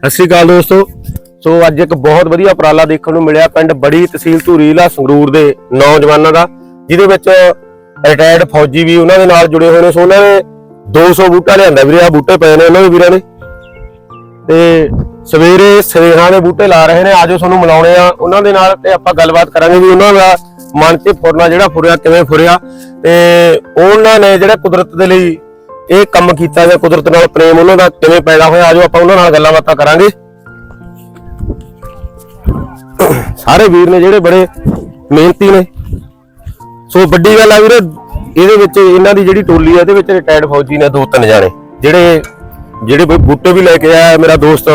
ਸਤਿ ਸ਼੍ਰੀ ਅਕਾਲ ਦੋਸਤੋ। ਸੋ ਅੱਜ ਇੱਕ ਬਹੁਤ ਵਧੀਆ ਉਪਰਾਲਾ ਦੇਖਣ ਨੂੰ ਮਿਲਿਆ ਪਿੰਡ ਬੜੀ ਤਹਿਸੀਲ ਧੂਰੀਲਾ ਸੰਗਰੂਰ ਦੇ ਨੌਜਵਾਨਾਂ ਦਾ, ਜਿਹਦੇ ਵਿੱਚ ਰਿਟਾਇਰਡ ਫੌਜੀ ਵੀ ਉਹਨਾਂ ਦੇ ਨਾਲ ਜੁੜੇ ਹੋਏ ਨੇ। ਸੋ ਉਹਨਾਂ ਨੇ 200 ਬੂਟਾ ਲਿਆਂਦਾ ਵੀਰੇ ਆ ਬੂਟੇ ਪਏ ਨੇ ਉਹਨਾਂ ਦੇ ਵੀਰਾਂ ਨੇ ਤੇ ਸਵੇਰੇ ਸਵੇਹਾਂ ਦੇ ਬੂਟੇ ਲਾ ਰਹੇ ਨੇ, ਆਜੋ ਤੁਹਾਨੂੰ ਮਿਲਾਉਣੇ ਆ ਉਹਨਾਂ ਦੇ ਨਾਲ ਤੇ ਆਪਾਂ ਗੱਲਬਾਤ ਕਰਾਂਗੇ ਵੀ ਉਹਨਾਂ ਦਾ ਮਨ 'ਚ ਫੁਰਨਾ ਜਿਹੜਾ ਫੁਰਿਆ, ਕਿਵੇਂ ਫੁਰਿਆ। ਤੇ ਉਹਨਾਂ ਨੇ ਜਿਹੜਾ ਕੁਦਰਤ ਦੇ ਲਈ ਇਹ ਕੰਮ ਕੀਤਾ ਜਾਂ ਕੁਦਰਤ ਨਾਲ ਪ੍ਰੇਮ ਉਹਨਾਂ ਦਾ ਕਿਵੇਂ ਪੈਦਾ ਹੋਇਆ ਆਜੋ ਆਪਾਂ ਉਹਨਾਂ ਨਾਲ ਗੱਲਾਂ ਬਾਤਾਂ ਕਰਾਂਗੇ। ਸਾਰੇ ਵੀਰ ਨੇ ਜਿਹੜੇ ਬੜੇ ਮਿਹਨਤੀ ਨੇ। ਸੋ ਵੱਡੀ ਗੱਲ ਆ ਵੀਰੇ ਇਹਦੇ ਵਿੱਚ ਇਹਨਾਂ ਦੀ ਜਿਹੜੀ ਟੋਲੀ ਆ ਇਹਦੇ ਵਿੱਚ ਰਿਟਾਇਰਡ ਫੌਜੀ ਨੇ ਦੋ ਤਿੰਨ ਜਾਣੇ। ਜਿਹੜੇ ਜਿਹੜੇ ਬੂਟੇ ਵੀ ਲੈ ਕੇ ਆਇਆ ਮੇਰਾ ਦੋਸਤ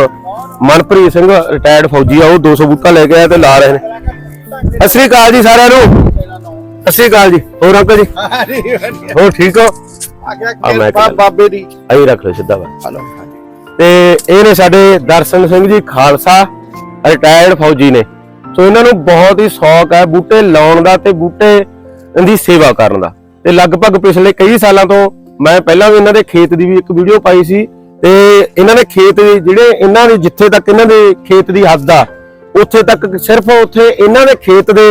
ਮਨਪ੍ਰੀਤ ਸਿੰਘ ਰਿਟਾਇਰਡ ਫੌਜੀ ਆ ਉਹ 200 ਬੂਟਾ ਲੈ ਕੇ ਆਇਆ ਤੇ ਲਾ ਰਹੇ ਨੇ। ਸਤਿ ਸ੍ਰੀ ਅਕਾਲ ਜੀ ਸਾਰਿਆਂ ਨੂੰ। ਸਤਿ ਸ੍ਰੀ ਅਕਾਲ ਜੀ। ਹੋਰ ਅੰਕਲ ਜੀ? ਹੋਰ ਠੀਕ ਹੋ? ਆ ਮੈਂ ਬਾਬੇ ਦੀ। ਆਈ ਰੱਖ ਲਓ ਸਿੱਧਾ ਵਾ ਤੇ ਇਹ ਨੇ ਸਾਡੇ ਦਰਸ਼ਨ ਸਿੰਘ ਜੀ ਖਾਲਸਾ ਰਿਟਾਇਰਡ ਫੌਜੀ ਨੇ। ਸੋ ਇਹਨਾਂ ਨੂੰ ਬਹੁਤ ਹੀ ਸ਼ੌਕ ਹੈ ਬੂਟੇ ਲਾਉਣ ਦਾ ਤੇ ਬੂਟੇ ਦੀ ਸੇਵਾ ਕਰਨ ਦਾ। ਤੇ ਲਗਭਗ ਪਿਛਲੇ ਕਈ ਸਾਲਾਂ ਤੋਂ ਮੈਂ ਪਹਿਲਾਂ ਵੀ ਇਹਨਾਂ ਦੇ ਖੇਤ ਦੀ ਵੀ ਇੱਕ ਵੀਡੀਓ ਪਾਈ ਸੀ ਤੇ ਇਹਨਾਂ ਦੇ ਖੇਤ ਜਿਹੜੇ ਇਹਨਾਂ ਦੇ ਜਿੱਥੇ ਤੱਕ ਇਹਨਾਂ ਦੇ ਖੇਤ ਦੀ ਹੱਦ ਆ ਉੱਥੇ ਤੱਕ ਸਿਰਫ ਉੱਥੇ ਇਹਨਾਂ ਦੇ ਖੇਤ ਦੇ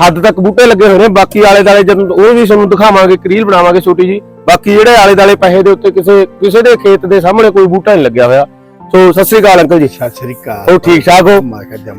ਹੱਦ ਤੱਕ ਬੂਟੇ ਲੱਗੇ ਹੋਏ ਨੇ। ਬਾਕੀ ਆਲੇ ਦਾਲੇ ਜਦੋਂ ਉਹ ਵੀ ਤੁਹਾਨੂੰ ਦਿਖਾਵਾਂਗੇ ਇੱਕ ਰੀਲ ਬਣਾਵਾਂਗੇ ਛੋਟੀ ਜੀ ਬਾਕੀ ਜਿਹੜੇ ਆਲੇ ਦਾਲੇ ਪੈਸੇ ਦੇ ਉੱਤੇ ਕਿਸੇ ਕਿਸੇ ਦੇ ਖੇਤ ਦੇ ਸਾਹਮਣੇ ਕੋਈ ਬੂਟਾ ਨਹੀਂ ਲੱਗਿਆ ਹੋਇਆ। ਸੋ ਸਤਿ ਸ੍ਰੀ ਅਕਾਲ ਅੰਕਲ ਜੀ। ਸਤਿ ਸ੍ਰੀ ਅਕਾਲ। ਹੋ ਠੀਕ ਠਾਕ ਹੋ?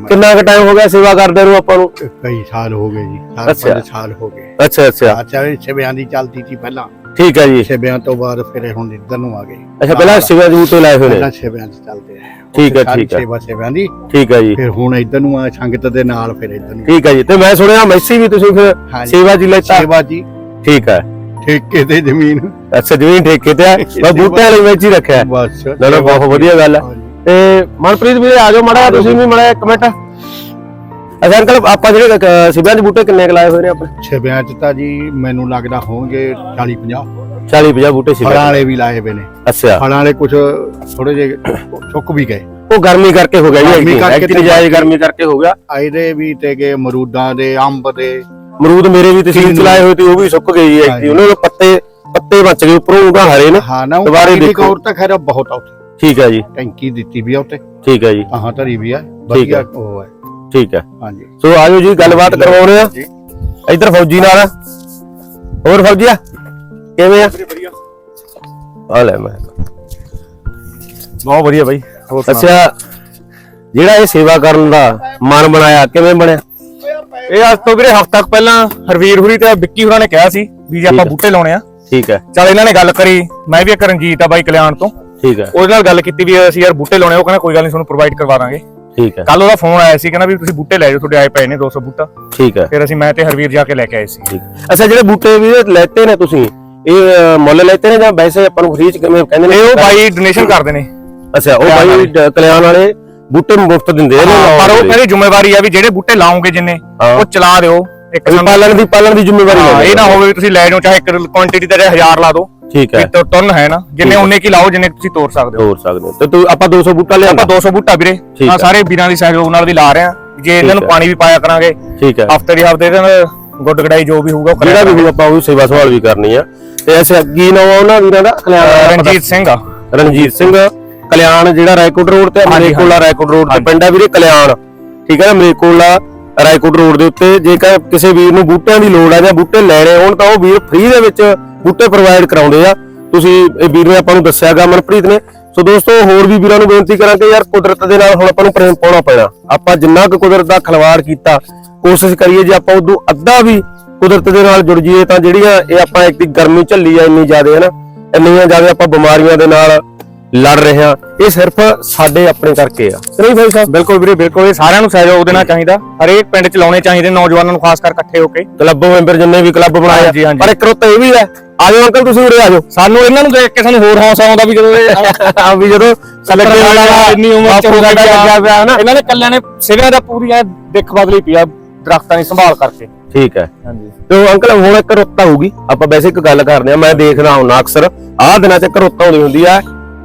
ਕਿੰਨਾ ਕੁ ਟਾਈਮ ਹੋ ਗਿਆ ਸੇਵਾ ਕਰਦੇ ਨੂੰ ਆਪਾਂ ਨੂੰ? ਕਈ ਸਾਲ ਹੋ ਗਏ ਜੀ। ਚਾਰ ਅੱਛਾ। ਪੰਜ ਸਾਲ ਹੋ ਗਏ। ਅੱਛਾ ਅੱਛਾ। ਅੱਛਾ ਇਹ ਦੀ ਚੱਲਦੀ ਸੀ ਪਹਿਲਾਂ। ਠੀਕ ਹੈ ਜੀ। ਛਿਵਿਆਂ ਤੋਂ ਬਾਅਦ ਫਿਰ ਹੁਣ ਇੱਧਰ ਨੂੰ ਆ ਗਏ। ਅੱਛਾ ਪਹਿਲਾਂ ਸਿਵਾ ਜੀ ਬੂਟੇ ਲਾਏ ਹੋਏ ਨੇ? ਪਹਿਲਾਂ ਛਿਵਿਆਂ ਚ ਚੱਲਦੇ ਆ। ਠੀਕ ਹੈ, ਠੀਕ ਹੈ। ਸੇਵਾ ਛਿਵਿਆਂ ਦੀ। ਠੀਕ ਹੈ ਜੀ। ਫਿਰ ਹੁਣ ਇੱਧਰ ਨੂੰ ਆ ਸੰਗਤ ਦੇ ਨਾਲ ਫਿਰ ਇੱਧਰ ਨੂੰ। ਠੀਕ ਹੈ ਜੀ। ਤੇ ਮੈਂ ਸੁਣਿਆ ਮੈਸੀ ਵੀ ਤੁਸੀਂ ਫਿਰ। ਸੇਵਾ ਜੀ ਲੈਤਾ? ਸੇਵਾ ਜੀ। ਠੀਕ ਹੈ। ਠੇਕੇ ਤੇ ਜ਼ਮੀਨ। ਅੱਛਾ ਜ਼ਮੀਨ ਠੇਕੇ ਤੇ ਆ। ਮੈਂ ਬੂਟੇ ਵਾਲੀ ਵਿੱਚ ਹੀ ਰੱਖਿਆ। ਬਸ। ਨਾ, ਬਹੁਤ ਵਧੀਆ ਗੱਲ ਹੈ। ਤੇ ਮਨਪ੍ਰੀਤ ਵੀਰੇ ਆ ਜਾਓ ਮੜਾ ਤੁਸੀਂ ਵੀ ਮੜਾ ਇੱਕ ਮਿੰਟ। ਅੱਛਾ ਅੰਕਲ ਆਪਾਂ ਜਿਹੜੇ ਸਿਵਿਆਂ ਦੇ ਬੂਟੇ ਕਿੰਨੇ ਕੁ ਲਾਏ ਹੋਏ ਨੇ ਆਪਣੇ? ਛਿਵਿਆਂ ਚ ਤਾਂ ਜੀ ਮੈਨੂੰ ਲੱਗਦਾ ਹੋਣਗੇ 40 50 40 50 ਬੂਟੇ ਫਲਾਂ ਵਾਲੇ ਵੀ ਲਾਏ ਹੋਏ ਨੇ। ਅੱਛਾ। ਫਲਾਂ ਵਾਲੇ ਕੁਝ ਥੋੜੇ ਜਿਹੇ ਚੁੱਕ ਵੀ ਗਏ। ਉਹ ਗਰਮੀ ਕਰਕੇ ਹੋ ਗਿਆ ਜੀ ਗਰਮੀ ਕਰਕੇ ਜਾਇਜ਼ ਗਰਮੀ ਕਰਕੇ ਹੋ ਗਿਆ। ਇਹਦੇ ਵੀ ਤੇ ਗਏ ਅਮਰੂਦਾਂ ਦੇ ਅੰਬ ਦੇ। ਅਮਰੂਦ ਮੇਰੇ ਵੀ ਤਸੀਲ ਚ ਲਾਏ ਹੋਏ ਤੇ ਉਹ ਵੀ ਸੁੱਕ ਗਏ ਜੀ ਐਕਚੁਅਲੀ ਉਹਨਾਂ ਦੇ ਪੱਤੇ ਪੱਤੇ ਬਚ ਗਏ ਉੱਪਰੋਂ ਉਹਦਾ ਹਰੇ ਨੇ। ਹਾਂ ਨਾ ਦੁਬਾਰੇ ਦੁਬਾਰੇ ਦੇਖੋ। ਤਾਂ ਖੈਰ ਬਹੁਤ ਆ ਉੱਥੇ। ਠੀਕ ਹੈ ਜੀ। ਟੈਂਕੀ ਦਿੱਤੀ ਵੀ ਆ ਉੱਤੇ ਠੀਕ ਹੈ ਜੀ। ਆਹਾਂ ਧਰੀ ਵੀ ਆ। ਵਧੀਆ ਉਹ ਹੈ ਠੀਕ ਹੈ। ਹਾਂਜੀ। ਸੋ ਆਜੋ ਜੀ ਗੱਲਬਾਤ ਕਰਵਾਉਣੇ ਆ ਜੀ। ਇੱਧਰ ਫੌਜੀ ਨਾਲ। ਹੋਰ ਫੌਜੀ ਆ? ਕਿਵੇਂ ਆ ਆ ਲੈ ਮੈਂ। ਬਹੁਤ ਵਧੀਆ ਬਾਈ ਹੋਰ ਅੱਛਾ ਜਿਹੜਾ ਇਹ ਸੇਵਾ ਕਰਨ ਦਾ ਮਨ ਬਣਾਇਆ ਕਿਵੇਂ ਬਣਿਆ? ਇਹ ਅੱਜ ਤੋਂ ਵੀਰੇ ਹਫ਼ਤਾ ਕੁ ਪਹਿਲਾਂ ਹਰਵੀਰ ਹੁਰੀ ਤੇ ਵਿੱਕੀ ਹੁਰਾਂ ਨੇ ਕਿਹਾ ਸੀ ਵੀ ਜੇ ਆਪਾਂ। ਬੂਟੇ ਲਾਉਣੇ ਆ। ਠੀਕ ਹੈ। ਚਲ ਇਹਨਾਂ ਨੇ ਗੱਲ ਕਰੀ ਮੈਂ ਵੀ ਇੱਕ ਰਣਜੀਤ ਆ ਬਾਈ ਕਲਿਆਣ ਤੋਂ। ਠੀਕ ਹੈ। ਉਹਦੇ ਨਾਲ ਗੱਲ ਕੀਤੀ ਵੀ ਅਸੀਂ ਯਾਰ ਬੂਟੇ ਲਾਉਣੇ। ਉਹ ਕਹਿੰਦਾ ਕੋਈ ਗੱਲ ਨਹੀਂ ਤੁਹਾਨੂੰ ਪ੍ਰੋਵਾਈਡ ਕਰਵਾ ਦਾਂਗੇ। ਠੀਕ ਹੈ। ਕੱਲ ਉਹਦਾ ਫੋਨ ਆਇਆ ਸੀ ਕਹਿੰਦਾ ਵੀ ਤੁਸੀਂ ਬੂਟੇ ਲੈ ਜਾਓ ਤੁਹਾਡੇ ਆਏ ਪਏ ਨੇ 200 ਬੂਟਾ। ਠੀਕ ਹੈ। ਫਿਰ ਅਸੀਂ ਮੈਂ ਤੇ ਹਰਵੀਰ ਜਾ ਕੇ ਲੈ ਕੇ ਆਏ ਸੀ। ਠੀਕ। ਅੱਛਾ ਜਿਹੜੇ ਬੂਟੇ ਵੀ ਲੈਤੇ ਨੇ ਤੁਸੀਂ ਇਹ ਮੁੱਲ ਲੈਤੇ ਨੇ ਜਾਂ ਵੈਸੇ ਆਪਾਂ ਨੂੰ ਫ੍ਰੀ ਚ ਕਿਵੇਂ ਕਹਿੰਦੇ ਨੇ? ਇਹ ਉਹ ਬਾਈ ਡੋਨੇਸ਼ਨ ਕਰਦੇ ਨੇ। ਅੱਛਾ ਉਹ ਬਾਈ ਕਲਿਆਣ ਵਾਲੇ। ਬੁੱਟੇ ਮੁਫਤ ਦਿੰਦੇ ਨੇ ਪਰ ਉਹ ਕਹਿੰਦੀ ਜ਼ਿੰਮੇਵਾਰੀ ਆ ਵੀ ਜਿਹੜੇ ਬੂਟੇ ਲਾਉਂਗੇ ਜਿੰਨੇ। ਉਹ ਚਲਾ ਦਿਓ। ਇੱਕ ਪਾਲਣ ਦੀ ਪਾਲਣ ਦੀ ਜ਼ਿੰਮੇਵਾਰੀ ਹਾਂ, ਹੈ ਇਹ ਨਾ ਹੋਵੇ ਤੁਸੀਂ ਲੈ ਜਾਓ ਚਾਹੇ ਇੱਕ ਕੁਆਂਟੀਟੀ ਤੇ 1000 ਲਾ ਦਿਓ। ਠੀਕ ਹੈ। ਟ- ਟਨ ਹੈ ਨਾ ਜਿੰਨੇ ਉਹਨੇ ਕੀ ਲਾਓ ਜਿੰਨੇ ਤੁਸੀਂ ਤੋੜ ਸਕਦੇ ਹੋ। ਤੋੜ ਸਕਦੇ ਹੋ। ਤੇ ਤੂੰ ਆਪਾਂ 200 ਬੂਟਾ ਲਿਆਂਦਾ। ਆਪਾਂ 200 ਬੂਟਾ ਵੀਰੇ। ਹੈ। ਸਾਰੇ ਵੀਰਾਂ ਦੀ ਸਹਿਯੋਗ ਨਾਲ ਦੀ ਲਾ ਰਹੇ ਆ ਜੇ ਇਹਨਾਂ ਨੂੰ। ਪਾਣੀ ਵੀ ਪਾਇਆ ਕਰਾਂਗੇ ਠੀਕ ਹੈ। ਹਫ਼ਤੇ ਦੀ ਹਫ਼ਤੇ ਦੇ ਗੁੱਡ ਗੜਾਈ ਜੋ ਵੀ ਹੋਊਗਾ ਉਹ ਜਿਹੜਾ ਵੀ ਆਪਾਂ ਉਹ ਸੇਵਾ ਸੰਭਾਲ ਵੀ ਕਰਨੀ ਆ। ਤੇ ਅੱਛਾ ਕੀ ਨਾਮ ਆ ਉਹਨਾਂ ਵੀਰਾਂ ਦਾ। ਰਣਜੀਤ ਸਿੰਘ ਆ। ਰਣਜੀਤ ਸਿੰਘ। ਕਲਿਆਣ ਜਿਹੜਾ ਰਾਏਕੋਟ ਰੋਡ ਤੇ ਹਾਂਜੀ, ਮਰੇਕੋਲਾ ਰਾਏਕੋਟ ਰੋਡ ਤੇ ਪਿੰਡ ਆ ਵੀਰੇ ਕਲਿਆਣ। ਠੀਕ ਹੈ ਨਾ ਮਰੇਕੋਲਾ ਰਾਏਕੋਟ ਰੋਡ ਦੇ ਉੱਤੇ। ਜੇਕਰ ਕਿਸੇ ਵੀਰ ਨੂੰ ਬੂਟਿਆਂ ਦੀ ਲੋੜ ਆ ਜਾਂ ਬੂਟੇ ਲੈਣੇ ਹੋਣ ਤਾਂ ਉਹ ਵੀਰ ਫ੍ਰੀ ਦੇ ਵਿੱਚ ਬੂਟੇ ਪ੍ਰੋਵਾਈਡ ਕਰਾਉਂਦੇ ਆ। ਤੁਸੀਂ ਇਹ ਵੀਰ ਨੇ ਆਪਾਂ ਨੂੰ ਦੱਸਿਆਗਾ ਮਨਪ੍ਰੀਤ ਨੇ। ਸੋ ਦੋਸਤੋ ਹੋਰ ਵੀ ਵੀਰਾਂ ਨੂੰ ਬੇਨਤੀ ਕਰਾਂਗੇ ਯਾਰ ਕੁਦਰਤ ਦੇ ਨਾਲ ਹੁਣ ਆਪਾਂ ਨੂੰ ਪ੍ਰੇਮ ਪਾਉਣਾ ਪੈਣਾ। ਆਪਾਂ ਜਿੰਨਾ ਕੁ ਕੁਦਰਤ ਦਾ ਖਿਲਵਾੜ ਕੀਤਾ ਕੋਸ਼ਿਸ਼ ਕਰੀਏ ਜੇ ਆਪਾਂ ਉਦੋਂ ਅੱਧਾ ਵੀ ਕੁਦਰਤ ਦੇ ਨਾਲ ਜੁੜ ਜਾਈਏ ਤਾਂ ਜਿਹੜੀਆਂ ਇਹ ਆਪਾਂ ਇੱਕ ਦੀ ਗਰਮੀ ਝੱਲੀ ਆ ਇੰਨੀ ਜ਼ਿਆਦਾ ਹੈ ਨਾ? ਇੰਨੀਆਂ ਜ਼ਿਆਦਾ ਆਪਾਂ ਬਿਮਾਰੀਆਂ ਦੇ ਨਾਲ ਲੜ ਰਹੇ ਹਾਂ। ਇਹ ਸਿਰਫ ਸਾਡੇ ਆਪਣੇ ਕਰਕੇ ਆ। ਨਹੀਂ ਭਾਈ ਸਾਹਿਬ? ਬਿਲਕੁਲ ਵੀਰੇ ਬਿਲਕੁਲ। ਇਹ ਸਾਰਿਆਂ ਨੂੰ ਸਹਿਯੋਗ ਦੇਣਾ ਚਾਹੀਦਾ। ਹਰੇਕ ਪਿੰਡ ਚ ਲਾਉਣੇ ਚਾਹੀਦੇ ਨੌਜਵਾਨਾਂ ਨੂੰ ਖਾਸ ਕਰ ਇਕੱਠੇ ਹੋ ਕੇ। ਕਲੱਬ ਮੈਂਬਰ ਜਿੰਨੇ ਵੀ ਕਲੱਬ ਬਣਾਏ। ਪਰ ਇੱਕ ਰੁੱਤ ਇਹ ਵੀ ਹੈ ਆਜੋ ਅੰਕਲ ਤੁਸੀਂ ਉਰੇ ਆਜੋ। ਸਾਨੂੰ ਇਹਨਾਂ ਨੂੰ ਦੇਖ ਕੇ ਸਾਨੂੰ ਹੋਰ ਹੌਸਲਾ ਆਉਂਦਾ ਵੀ ਜਦੋਂ ਇਹ ਆ ਵੀ ਜਦੋਂ ਲੱਗੇ ਵਾਲਾ ਇੰਨੀ ਉਮਰ ਚ ਹੋ ਗਿਆ ਪਿਆ ਹਨਾ? ਇਹਨਾਂ ਨੇ ਕੱਲਿਆਂ ਨੇ ਸਿਰਿਆਂ ਦਾ ਪੂਰੀ ਐ ਦਿੱਖ ਬਦਲੀ ਪਈ ਆ ਦਰਖਤਾਂ ਦੀ ਸੰਭਾਲ ਕਰਕੇ। ਠੀਕ ਹੈ। ਹਾਂਜੀ। ਤੇ ਅੰਕਲ ਹੁਣ ਇੱਕ ਰੁੱਤ ਆਊਗੀ। ਆਪਾਂ ਵੈਸੇ ਇੱਕ ਗੱਲ ਕਰਦੇ ਆ ਮੈਂ ਦੇਖਦਾ ਹੁੰਦਾ ਅਕਸਰ। ਆਹ ਦਿਨਾਂ 'ਚ ਇੱਕ ਰੁੱਤ ਆਉਂਦੀ ਹੁੰਦੀ ਆ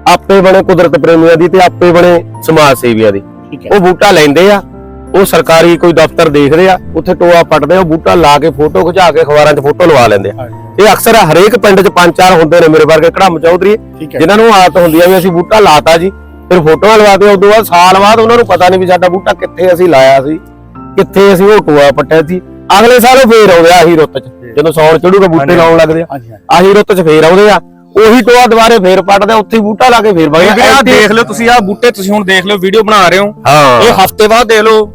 ਆਪੇ ਬਣੇ ਕੁਦਰਤ ਪ੍ਰੇਮੀਆਂ ਦੀ ਤੇ ਆਪੇ ਬਣੇ ਸਮਾਜ ਸੇਵੀਆਂ ਦੀ। ਹੈ। ਉਹ ਬੂਟਾ ਲੈਂਦੇ ਆ ਉਹ ਸਰਕਾਰੀ ਕੋਈ ਦਫ਼ਤਰ ਦੇਖਦੇ ਆ ਉੱਥੇ ਟੋਆ ਪੱਟਦੇ ਆ ਉਹ ਬੂਟਾ ਲਾ ਕੇ ਫੋਟੋ ਖਿਚਾ ਕੇ ਅਖਬਾਰਾਂ 'ਚ ਫੋਟੋ ਲਵਾ ਲੈਂਦੇ ਆ। ਇਹ ਅਕਸਰ ਹਰੇਕ ਪਿੰਡ 'ਚ ਪੰਜ ਚਾਰ ਹੁੰਦੇ ਨੇ ਮੇਰੇ ਵਰਗੇ ਕੜਮ ਚੌਧਰੀ। ਜਿਨ੍ਹਾਂ ਨੂੰ ਆਦਤ ਹੁੰਦੀ ਆ ਵੀ ਅਸੀਂ ਬੂਟਾ ਲਾਤਾ ਜੀ ਫਿਰ ਫੋਟੋਆਂ ਲਵਾਤੇ ਉਦੋਂ ਬਾਅਦ ਸਾਲ ਬਾਅਦ ਉਹਨਾਂ ਨੂੰ ਪਤਾ ਨਹੀਂ ਵੀ ਸਾਡਾ ਬੂਟਾ ਕਿੱਥੇ ਅਸੀਂ ਲਾਇਆ ਸੀ ਕਿੱਥੇ ਅਸੀਂ ਉਹ ਟੋਆ ਪੱਟਿਆ ਸੀ। ਅਗਲੇ ਸਾਲ ਉਹ ਫੇਰ ਆਉਂਦੇ ਆ ਆਹੀ ਰੁੱਤ 'ਚ ਜਦੋਂ ਸੌਣ ਚੜੂਗਾ ਬੂਟੇ ਲਾਉਣ ਲੱਗਦੇ ਆ। ਆਹੀ ਰੁੱਤ 'ਚ ਫੇਰ ਆਉਂਦੇ ਆ। ਉਹੀ ਟੋਆ ਦੁਬਾਰੇ ਫੇਰ ਪੱਟਦੇ ਆ, ਉੱਥੇ ਬੂਟਾ ਲਾ ਕੇ ਫੇਰ ਆਹ ਦੇਖ ਲਓ ਤੁਸੀਂ ਆਹ ਬੂਟੇ ਤੁਸੀਂ ਹੁਣ ਦੇਖ ਲਿਓ ਵੀਡੀਓ ਬਣਾ ਰਹੇ ਹਾਂ। ਇਹ ਹਫ਼ਤੇ ਬਾਅਦ ਦੇਖ ਲਓ।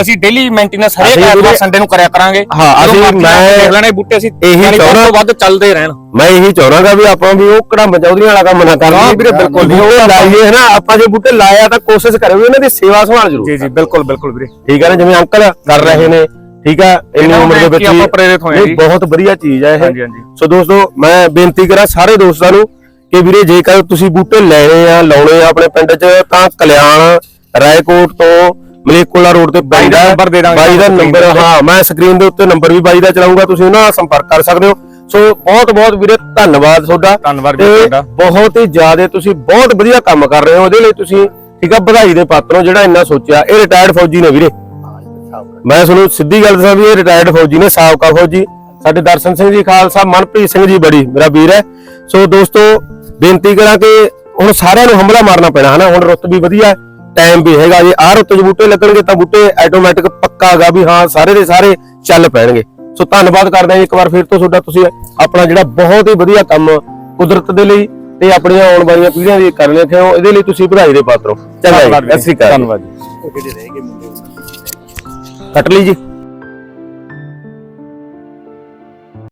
ਅਸੀਂ ਡੇਲੀ ਮੇਨਟੇਨੈਂਸ ਹਰੇਕ ਐਤਵਾਰ ਵੀਰੇ- ਸੰਡੇ ਨੂੰ ਕਰਿਆ ਕਰਾਂਗੇ ਹਾਂ, ਅਸੀਂ- ਮੈਂ- ਦੇਖ ਲੈਣੇ ਬੂਟੇ ਅਸੀਂ ਇਹੀ ਚਾਹੁੰਦਾ- ਤੋਂ ਵੱਧ ਚੱਲਦੇ ਰਹਿਣ ਮੈਂ ਇਹੀ ਚਾਹੁੰਦਾਗਾ ਵੀ ਆਪਾਂ ਵੀ ਉਹ ਕੜੰਬ ਚੌਧਰੀਆਂ ਵਾਲਾ ਕੰਮ ਨਾ ਕਰੀਏ ਹਾਂ ਵੀਰੇ, ਬਿਲਕੁਲ। ਵੀ ਉਹ ਲਾਈਏ ਹੈ ਨਾ ਆਪਾਂ ਜੇ ਬੂਟੇ ਲਾਇਆ ਤਾਂ ਕੋਸ਼ਿਸ਼ ਕਰਿਓ ਇਹਨਾਂ ਦੀ ਸੇਵਾ ਸੰਭਾਲ ਜ਼ਰੂਰ ਜੀ ਜੀ ਬਿਲਕੁਲ ਬਿਲਕੁਲ ਵੀਰੇ ਠੀਕ ਹੈ ਨਾ ਜਿਵੇਂ ਅੰਕਲ ਕਰ ਰਹੇ ਨੇ ਠੀਕ ਹੈ ਇੰਨੀ ਉਮਰ ਦੇ ਵਿੱਚ ਆਪਾਂ ਪ੍ਰੇਰਿਤ ਹੋਏ ਨਹੀਂ, ਜੀ। ਬਹੁਤ ਵਧੀਆ ਚੀਜ਼ ਹੈ ਇਹ ਹਾਂਜੀ, ਹਾਂਜੀ। ਸੋ ਦੋਸਤੋ ਮੈਂ ਬੇਨਤੀ ਕਰਾਂ ਸਾਰੇ ਦੋਸਤਾਂ ਨੂੰ ਕਿ ਵੀਰੇ ਜੇਕਰ ਤੁਸੀਂ ਬੂਟੇ ਲੈਣੇ ਆ ਲਾਉਣੇ ਆ ਆਪਣੇ ਪਿੰਡ 'ਚ ਤਾਂ ਕਲਿਆਣ ਰਾਏਕੋਟ ਤੋਂ ਮਲੇਕੋਲਾ ਰੋਡ ਤੇ ਬਾਈ ਦਾ ਨੰਬਰ ਦੇ ਦਾਂਗੇ ਬਾਈ ਦਾ ਨੰਬਰ। ਹਾਂ ਮੈਂ ਸਕਰੀਨ ਦੇ ਉੱਤੇ ਨੰਬਰ ਵੀ ਬਾਈ ਦਾ ਚਲਾਉਂਗਾ ਤੁਸੀਂ ਉਹਨਾਂ ਨਾਲ ਸੰਪਰਕ ਕਰ ਸਕਦੇ ਹੋ। ਸੋ ਬਹੁਤ ਬਹੁਤ ਵੀਰੇ ਧੰਨਵਾਦ ਤੁਹਾਡਾ। ਧੰਨਵਾਦ ਵੀਰੇ ਤੁਹਾਡਾ। ਬਹੁਤ ਹੀ ਜ਼ਿਆਦਾ ਤੁਸੀਂ ਬਹੁਤ ਵਧੀਆ ਕੰਮ ਕਰ ਰਹੇ ਹੋ ਉਹਦੇ ਲਈ ਤੁਸੀਂ ਠੀਕ ਆ ਵਧਾਈ ਦੇ ਪਾਤਰ ਹੋ ਜਿਹੜਾ ਇੰਨਾ ਸੋਚਿਆ। ਇਹ ਰਿਟਾਇਰਡ ਫੌਜੀ ਨੇ ਵੀਰੇ। ਮੈਂ ਤੁਹਾਨੂੰ ਸਿੱਧੀ ਗੱਲ ਦੱਸਾਂ ਵੀ ਇਹ ਰਿਟਾਇਰਡ ਫੌਜੀ ਨੇ ਸਾਬਕਾ ਫੌਜੀ। ਸਾਡੇ ਦਰਸ਼ਨ ਸਿੰਘ ਜੀ ਖਾਲਸਾ ਮਨਪ੍ਰੀਤ ਸਿੰਘ ਜੀ ਬੜੀ ਮੇਰਾ ਵੀਰ ਹੈ। ਸੋ ਦੋਸਤੋ ਬੇਨਤੀ ਕਰਾਂ ਕਿ ਹੁਣ ਸਾਰਿਆਂ ਨੂੰ ਹਮਲਾ ਮਾਰਨਾ ਪੈਣਾ ਹਨਾ? ਹੁਣ ਰੁੱਤ ਵੀ ਵਧੀਆ ਟਾਈਮ ਵੀ ਹੈਗਾ ਜੇ ਆਹ ਰੁੱਤ 'ਚ ਬੂਟੇ ਲੱਗਣਗੇ ਤਾਂ ਬੂਟੇ ਆਟੋਮੈਟਿਕ ਪੱਕਾ ਹੈਗਾ ਵੀ ਹਾਂ ਸਾਰੇ ਦੇ ਸਾਰੇ ਚੱਲ ਪੈਣਗੇ। ਸੋ ਧੰਨਵਾਦ ਕਰਦੇ ਹਾਂ ਇੱਕ ਵਾਰ ਫਿਰ ਤੋਂ ਤੁਹਾਡਾ ਤੁਸੀਂ ਆਪਣਾ ਜਿਹੜਾ ਬਹੁਤ ਹੀ ਵਧੀਆ ਕੰਮ ਕੁਦਰਤ ਦੇ ਲਈ ਤੇ ਆਪਣੀਆਂ ਆਉਣ ਵਾਲੀਆਂ ਪੀੜ੍ਹੀਆਂ ਲਈ ਕਰ ਲਿਖੇ ਹੋ ਇਹਦੇ ਲਈ ਤੁਸੀਂ ਵਧਾਈ ਦੇ ਪਾਤਰ ਹੋ। ਚੰਗਾ ਜੀ ਧੰਨਵਾਦ ਸਤਿ ਸ਼੍ਰੀ ਅਕਾਲ ਧੰਨਵਾਦ ਜੀ। ਕੱਟ ਲਈ ਜੀ।